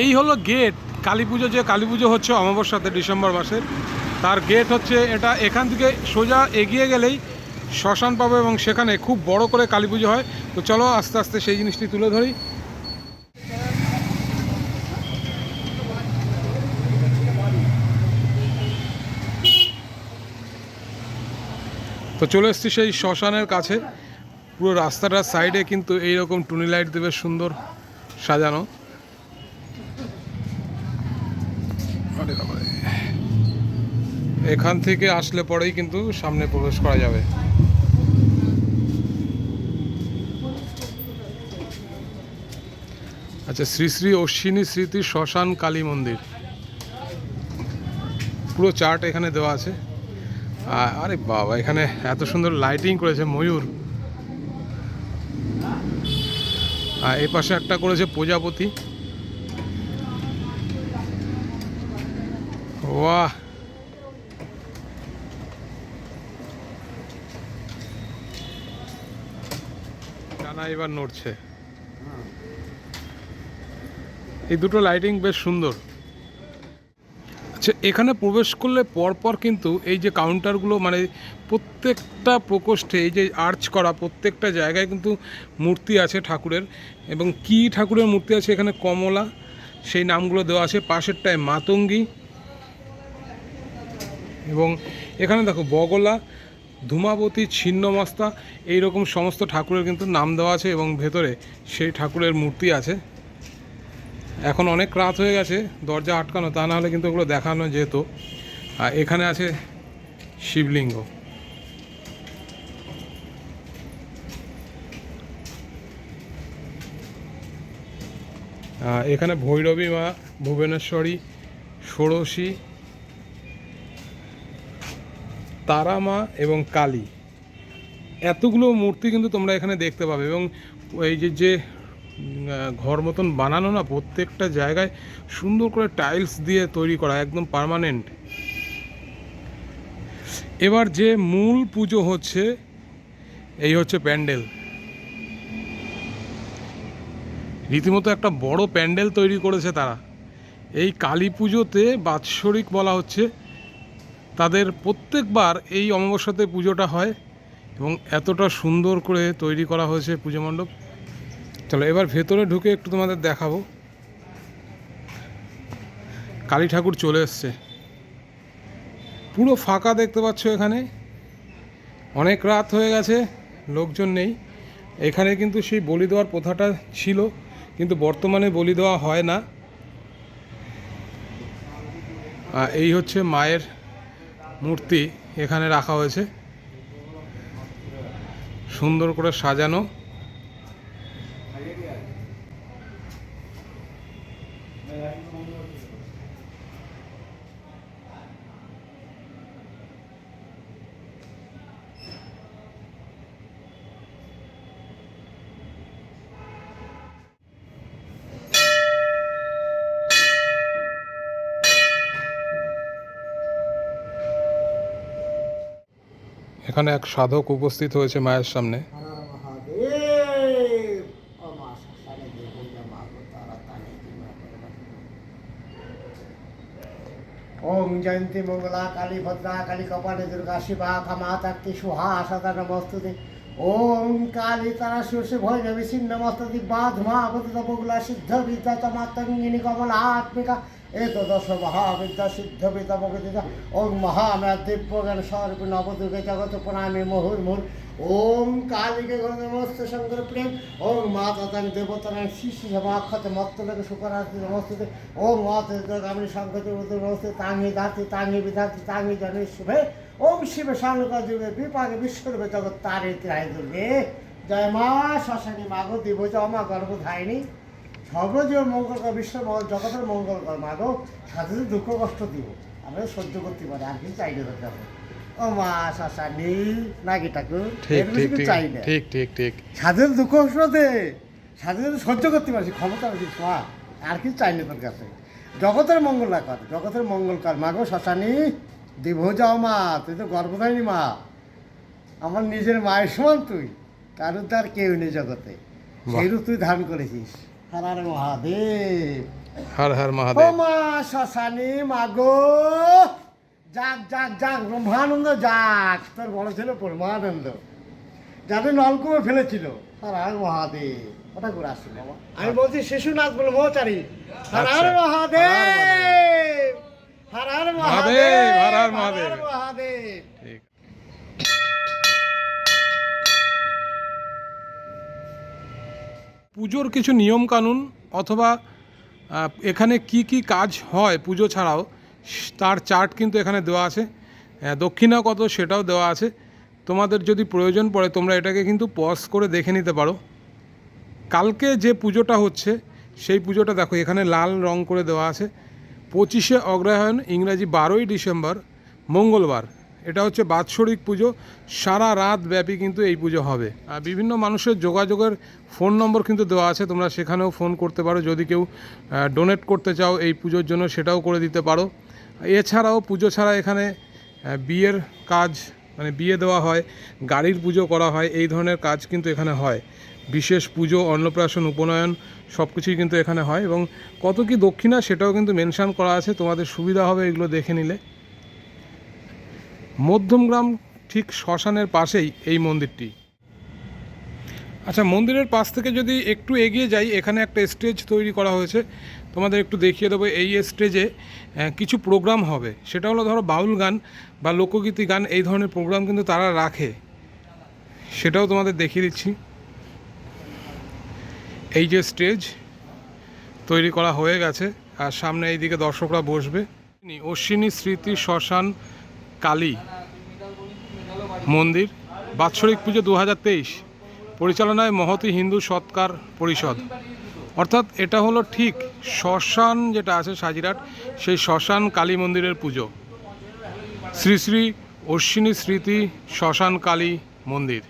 এই হলো গেট কালী পুজো যে কালী পুজো হচ্ছে অমাবস্যাতে ডিসেম্বর মাসে, তার গেট হচ্ছে এটা এখান থেকে সোজা এগিয়ে গেলেই শ্মশান পাবো এবং সেখানে খুব বড় করে কালী পুজো হয়। তো চলো আস্তে আস্তে সেই জিনিসটি তুলে ধরি। তো চলে এসেছি সেই শ্মশানের কাছে। পুরো রাস্তাটার সাইডে কিন্তু এইরকম টুনি লাইট দেবে সুন্দর সাজানো। এখান থেকে আসলে পরেই কিন্তু সামনে প্রবেশ করা যাবে। আচ্ছা শ্রী শ্রী অশ্বিনী স্মৃতি শ্মশান কালী মন্দির। পুরো চার্ট এখানে দেওয়া আছে। আরে বাবা, এখানে এত সুন্দর লাইটিং করেছে ময়ূর। আর এ পাশে একটা করেছে প্রজাপতি। বাহ টানা এবার নড়ছে। এই দুটো লাইটিং বেশ সুন্দর। আচ্ছা এখানে প্রবেশ করলে পরপর কিন্তু এই যে কাউন্টারগুলো মানে প্রত্যেকটা প্রকোষ্ঠে এই যে আর্চ করা প্রত্যেকটা জায়গায় কিন্তু মূর্তি আছে ঠাকুরের। এবং কি ঠাকুরের মূর্তি আছে এখানে কমলা, সেই নামগুলো দেওয়া আছে। পাশেরটায় মাতঙ্গী। এবং এখানে দেখো বগলা, ধূমাবতী, ছিন্নমস্তা, এইরকম সমস্ত ঠাকুরের কিন্তু নাম দেওয়া আছে এবং ভেতরে সেই ঠাকুরের মূর্তি আছে। এখন অনেক রাত হয়ে গেছে, দরজা আটকানো, তা না হলে কিন্তু ওগুলো দেখানো যেত। আর এখানে আছে শিবলিঙ্গ। এখানে ভৈরবী মা, ভুবনেশ্বরী, ষোড়শী তারা মা এবং কালী। এতগুলো মূর্তি কিন্তু তোমরা এখানে দেখতে পাবে এবং এই যে যে ঘর মতন বানানো না, প্রত্যেকটা জায়গায় সুন্দর করে টাইলস দিয়ে তৈরি করা, একদম পার্মানেন্ট। এবার যে মূল পুজো হচ্ছে, এই হচ্ছে প্যান্ডেল। রীতিমতো একটা বড় প্যান্ডেল তৈরি করেছে তারা। এই কালী পুজোতে বাৎসরিক বলা হচ্ছে তাদের প্রত্যেকবার এই অমাবস্যাতে পুজোটা হয় এবং এতটা সুন্দর করে তৈরি করা হয়েছে পুজো মণ্ডপ। চলো, এবার ভেতরে ঢুকে একটু তোমাদের দেখাবো। কালী ঠাকুর চলে এসছে। পুরো ফাঁকা দেখতে পাচ্ছ এখানে। অনেক রাত হয়ে গেছে, লোকজন নেই। এখানে কিন্তু সেই বলি দেওয়ার প্রথাটা ছিল, কিন্তু বর্তমানে বলি দেওয়া হয় না। এই হচ্ছে মায়ের মূর্তি এখানে রাখা হয়েছে। সুন্দর করে সাজানো। এখানে এক সাধক উপস্থিত হয়েছে মায়ের সামনে। ওম জয়ন্তী মঙ্গলা কালী ভদ্রা কালী কপালে দুর্গা শিবা কামা তাক্তি সুহা সদা নমস্তুতে। ওম কালী তারা সুরসে ভৈরবী সিন্ধ মস্ততি বাধমা অবদিত বগুলা সিদ্ধ, বিদ্যা তমাতঙ্গিনী কমলা আত্মিকা এত দশ মহাবিদ্যা সিদ্ধ বিদ্যা বগদিতা ওম মহাময়া দিব্য জ্ঞান নবদুর্গে জগত প্রণামী মুহুর্মুহুর ওম কালীকে গণনমস্ত শঙ্কর প্রেম ওম মাতা তাং দেবতাং শিশি সমাক্ষতে মত্তলোকে শুকরাস্তি নমস্তুতে। ওম মাতা গামিনী শঙ্কর নমস্তে। তাঙ্গি দাতি, তাঙ্গি বিধাতি, তাঙ্গি জনে শুভে। ওম শিবে শানুকা যুগে বিপাকে বিশ্বরূপে জগৎ তারে ত্রায় দুর্গে। জয় মা শ্মশানী মাগো দিব মা গর্ভ ধায়নি সর্বজীব মঙ্গল কর বিশ্ব মঙ্গল জগতের মঙ্গল কর মাগো সাথে দুঃখ কষ্ট দিব। আমরা সহ্য করতে পারি আর কিছু চাই না তোর কাছে। ও মা শ্মশানী নাকি ঠাকুর ঠিক ঠিক চাই না। ঠিক ঠিক ঠিক। সাধের দুঃখ কষ্ট দে সাধের সহ্য করতে পারছি ক্ষমতা আছে মা আর কিছু চাই না তোর কাছে। জগতের মঙ্গল না কর জগতের মঙ্গল কর। মাগো শ্মশানী দিব যাও মা তুই তো গর্ব গর্ভধারিণী মা। আমার নিজের মায়ের সমান তুই কারোর তো আর কেউ নেই জগতে। সেই রূপ তুই ধারণ করেছিস। হারার মহাদেব। হর হর মহাদেব। মা শ্মশানী মাগো। যাক যাক যাক ব্রহ্মানন্দ যাক তোর বড় ছিল পরমানন্দ। যাদের নলকূপে ফেলেছিল তার আর মহাদেব। ওটা করে আসছিল বাবা। আমি বলছি শিশুনাথ ব্রহ্মচারী হর হর আচ্ছা। মহাদেব। হর হর মহাদেব, হর হর হর মহাদেব। হর মহাদেব। পুজোর কিছু নিয়ম কানুন অথবা এখানে কি কি কাজ হয় পুজো ছাড়াও, তার চার্ট কিন্তু এখানে দেওয়া আছে। দক্ষিণা কত সেটাও দেওয়া আছে। তোমাদের যদি প্রয়োজন পড়ে, তোমরা এটাকে কিন্তু পজ করে দেখে নিতে পারো। কালকে যে পুজোটা হচ্ছে, সেই পুজোটা দেখো, এখানে লাল রং করে দেওয়া আছে। পঁচিশে অগ্রহায়ণ, ইংরাজি বারোই ডিসেম্বর, মঙ্গলবার। এটা হচ্ছে বাৎসরিক পুজো। সারা রাত ব্যাপী কিন্তু এই পুজো হবে। আর বিভিন্ন মানুষের যোগাযোগের ফোন নম্বর কিন্তু দেওয়া আছে। তোমরা সেখানেও ফোন করতে পারো। যদি কেউ ডোনেট করতে চাও এই পুজোর জন্য সেটাও করে দিতে পারো। এছাড়াও পুজো ছাড়া এখানে বিয়ের কাজ মানে বিয়ে দেওয়া হয়, গাড়ির পুজো করা হয়, এই ধরনের কাজ কিন্তু এখানে হয়। বিশেষ পুজো, অন্নপ্রাশন, উপনয়ন সব কিছুই কিন্তু এখানে হয় এবং কত কি দক্ষিণা সেটাও কিন্তু মেনশান করা আছে। তোমাদের সুবিধা হবে এগুলো দেখে নিলে। মধ্যমগ্রাম ঠিক শ্মশানের পাশেই এই মন্দিরটি। আচ্ছা মন্দিরের পাশ থেকে যদি একটু এগিয়ে যাই, এখানে একটা স্টেজ তৈরি করা হয়েছে। তোমাদের একটু দেখিয়ে দেবো, এই স্টেজে কিছু প্রোগ্রাম হবে। সেটা হলো ধরো বাউল গান বা লোকগীতি গান, এই ধরনের প্রোগ্রাম কিন্তু তারা রাখে। সেটাও তোমাদের দেখিয়ে দিচ্ছি। এই যে স্টেজ তৈরি করা হয়ে গেছে, আর সামনে এইদিকে দর্শকরা বসবে। অশ্বিনী স্মৃতি শ্মশান কালী মন্দির, বাৎসরিক পুজো দু হাজার তেইশ, পরিচালনায় মহতি হিন্দু সৎকার পরিষদ। অর্থাৎ এটা হলো ঠিক শ্মশান যেটা আছে সাজিরাট সেই শ্মশান কালী মন্দিরের পুজো। শ্রী শ্রী অশ্বিনী স্মৃতি শ্মশান কালী মন্দির।